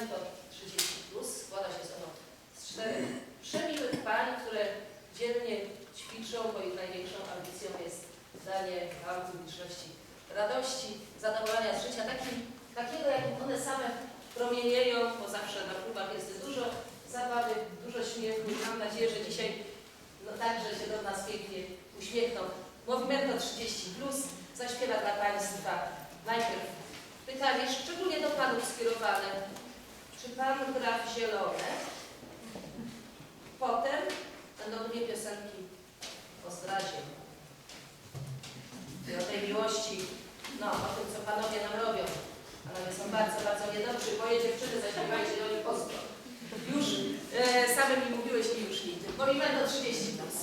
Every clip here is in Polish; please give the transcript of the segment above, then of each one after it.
metod 30 plus składa się z czterech przemiłych pań, które dzielnie ćwiczą, bo ich największą ambicją jest danie wam publiczności radości, zadowolenia z życia, takim, takiego jak one same promienieją, bo zawsze na próbach jest dużo zabawy, dużo śmiechu. Mam nadzieję, że dzisiaj no, także się do nas pięknie uśmiechną. Movimento 30 plus zaśpiewa dla Państwa najpierw pytanie szczególnie do Panów skierowane czy Pan gra w zielone? Potem będą dwie piosenki o zdradzie. I o tej miłości, no o tym, co Panowie nam robią. Panowie są bardzo, bardzo niedobrzy. Moje dziewczyny zaśpiewajcie do nich ostro. Już e, same mi mówiłeś, mi już nigdy. Movimento 30 plus.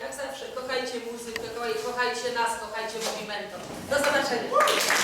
Jak zawsze, kochajcie muzykę, kochaj- kochajcie nas, kochajcie Movimento. Do zobaczenia.